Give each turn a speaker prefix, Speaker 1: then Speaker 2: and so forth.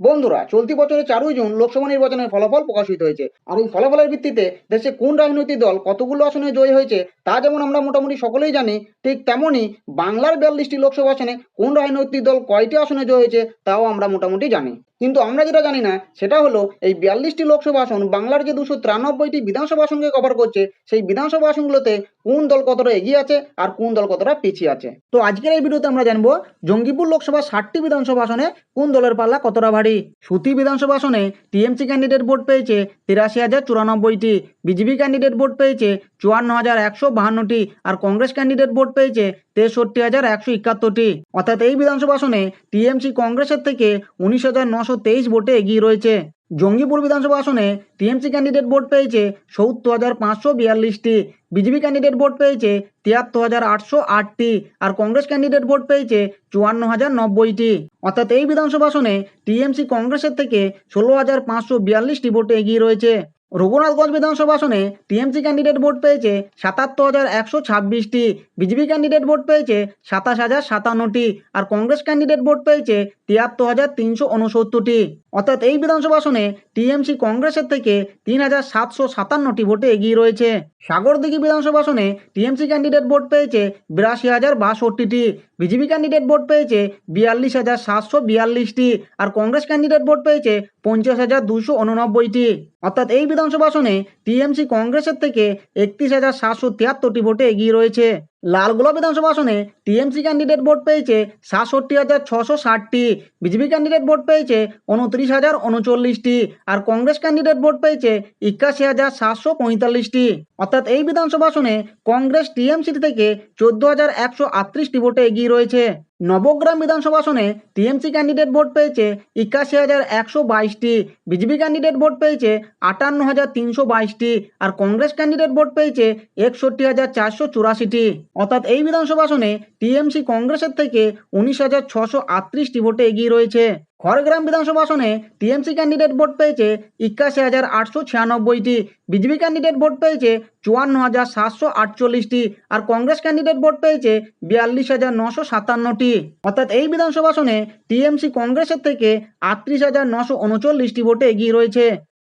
Speaker 1: বন্ধুরা, চলতি বছরের চারই জুন লোকসভা নির্বাচনের ফলাফল প্রকাশিত হয়েছে। আর এই ফলাফলের ভিত্তিতে দেশে কোন রাজনৈতিক দল কতগুলো আসনে জয়ী হয়েছে, তা যেমন আমরা মোটামুটি সকলেই জানি, ঠিক তেমনই বাংলার বিয়াল্লিশটি লোকসভা আসনে কোন রাজনৈতিক দল কয়টি আসনে জয় হয়েছে, তাও আমরা মোটামুটি জানি। কিন্তু আমরা যেটা জানি না, সেটা হলো এই বিয়াল্লিশটি লোকসভা আসন বাংলার যে দুশো তিরানব্বইটি বিধানসভা আসনকে কভার করছে, সেই বিধানসভা আসনগুলোতে কোন দল কতটা এগিয়ে আছে আর কোন দল কতটা পিছিয়ে আছে। তো আজকের এই ভিডিওতে আমরা জানব জঙ্গিপুর লোকসভা ষাটটি বিধানসভা আসনে কোন দলের পাল্লা কতটা ভারী। সুতি বিধানসভা আসনে টিএমসি ক্যান্ডিডেট ভোট পেয়েছে তিরাশি হাজার চুরানব্বইটি। বিজেপি ক্যান্ডিডেট ভোট পেয়েছে চুয়ান্ন হাজার একশো বাহান্নটি আর কংগ্রেস ক্যান্ডিডেট ভোট পেয়েছে তেষট্টি হাজার একশো একাত্তরটি। অর্থাৎ এই বিধানসভা আসনে টিএমসি কংগ্রেসের থেকে উনিশ হাজার নশো তেইশ ভোটে এগিয়ে রয়েছে। জঙ্গিপুর বিধানসভা আসনে টিএমসি ক্যান্ডিডেট ভোট পেয়েছে সত্তর হাজার পাঁচশো বিয়াল্লিশটি। বিজেপি ক্যান্ডিডেট ভোট পেয়েছে তিয়াত্তর হাজার আটশো আটটি আর কংগ্রেস ক্যান্ডিডেট ভোট পেয়েছে চুয়ান্ন হাজার নব্বইটি। অর্থাৎ এই বিধানসভা আসনে টিএমসি কংগ্রেসের থেকে ষোলো হাজার পাঁচশো বিয়াল্লিশটি ভোটে এগিয়ে রয়েছে। রঘুনাথগঞ্জ বিধানসভা আসনে টিএমসি ক্যান্ডিডেট ভোট পেয়েছে সাতাত্তর হাজার একশো ছাব্বিশটি। বিজেপি ক্যান্ডিডেট ভোট পেয়েছে সাতাশ হাজার সাতান্নটি। আর কংগ্রেস ক্যান্ডিডেট ভোট পেয়েছে তিয়াত্তর হাজার তিনশো উনসত্তরটি। অর্থাৎ এই বিধানসভা আসনে টিএমসি কংগ্রেসের থেকে তিন হাজার সাতশো সাতান্নটি ভোটে এগিয়ে রয়েছে। সাগরদিঘি বিধানসভা আসনে টিএমসি ক্যান্ডিডেট ভোট পেয়েছে বিরাশি হাজার বাষট্টিটি, বিজেপি ক্যান্ডিডেট ভোট পেয়েছে বিয়াল্লিশ হাজার সাতশো বিয়াল্লিশটি আর কংগ্রেস ক্যান্ডিডেট ভোট পেয়েছে পঞ্চাশ হাজার দুশো উননব্বইটি। অর্থাৎ এই বিধানসভা আসনে টিএমসি কংগ্রেসের থেকে একত্রিশ হাজার সাতশো তিয়াত্তরটি ভোটে এগিয়ে রয়েছে। লালগোলা বিধানসভা আসনে টিএমসি ক্যান্ডিডেট ভোট পেয়েছে সাতষট্টি হাজার ছশো ষাটটি। বিজেপি ক্যান্ডিডেট ভোট পেয়েছে উনত্রিশ হাজার উনচল্লিশটি আর কংগ্রেস ক্যান্ডিডেট ভোট পেয়েছে একাশি হাজার সাতশো পঁয়তাল্লিশটি। অর্থাৎ এই বিধানসভা আসনে কংগ্রেস টিএমসি থেকে চোদ্দ হাজার একশো আটত্রিশটি ভোটে এগিয়ে রয়েছে। নবগ্রাম বিধানসভা আসনে টিএমসি ক্যান্ডিডেট ভোট পেয়েছে একাশি হাজার একশো বাইশটি, বিজেপি ক্যান্ডিডেট ভোট পেয়েছে আটান্ন হাজার তিনশো বাইশটি আর কংগ্রেস ক্যান্ডিডেট ভোট পেয়েছে একষট্টি হাজার চারশো চুরাশিটি। অর্থাৎ এই বিধানসভা আসনে টিএমসি কংগ্রেসের থেকে উনিশ হাজার ছশো আটত্রিশটি ভোটে এগিয়ে রয়েছে। খড়গ্রাম বিধানসভা আসনে টিএমসি ক্যান্ডিডেট ভোট পেয়েছে একাশি হাজার আটশো ছিয়ানব্বইটি। বিজেপি ক্যান্ডিডেট ভোট পেয়েছে চুয়ান্ন হাজার সাতশো আটচল্লিশটি আর কংগ্রেস ক্যান্ডিডেট ভোট পেয়েছে বিয়াল্লিশ হাজার নশো সাতান্নটি। অর্থাৎ এই বিধানসভা আসনে টিএমসি কংগ্রেসের থেকে আটত্রিশ হাজার নশো উনচল্লিশটি ভোটে এগিয়ে রয়েছে।